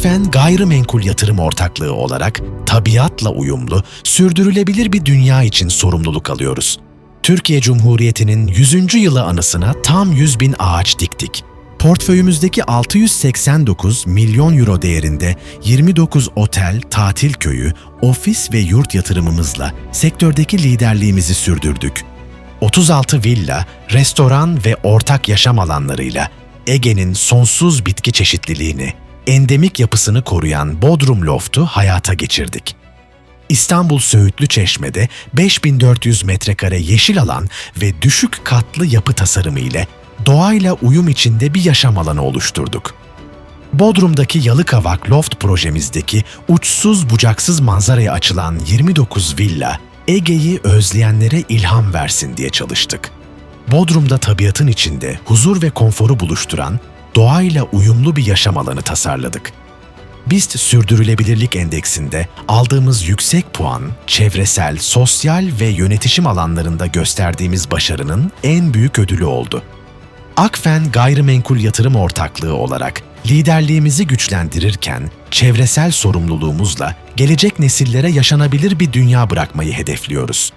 Akfen Gayrimenkul Yatırım Ortaklığı olarak tabiatla uyumlu, sürdürülebilir bir dünya için sorumluluk alıyoruz. Türkiye Cumhuriyeti'nin 100. yılı anısına tam 100 bin ağaç diktik. Portföyümüzdeki 689 milyon euro değerinde 29 otel, tatil köyü, ofis ve yurt yatırımımızla sektördeki liderliğimizi sürdürdük. 36 villa, restoran ve ortak yaşam alanlarıyla Ege'nin sonsuz bitki çeşitliliğini, endemik yapısını koruyan Bodrum Loft'u hayata geçirdik. İstanbul Söğütlü Çeşme'de 5400 metrekare yeşil alan ve düşük katlı yapı tasarımı ile doğayla uyum içinde bir yaşam alanı oluşturduk. Bodrum'daki Yalıkavak Loft projemizdeki uçsuz bucaksız manzaraya açılan 29 villa, Ege'yi özleyenlere ilham versin diye çalıştık. Bodrum'da tabiatın içinde huzur ve konforu buluşturan, doğayla uyumlu bir yaşam alanı tasarladık. BIST Sürdürülebilirlik Endeksinde aldığımız yüksek puan, çevresel, sosyal ve yönetişim alanlarında gösterdiğimiz başarının en büyük ödülü oldu. Akfen Gayrimenkul Yatırım Ortaklığı olarak liderliğimizi güçlendirirken çevresel sorumluluğumuzla gelecek nesillere yaşanabilir bir dünya bırakmayı hedefliyoruz.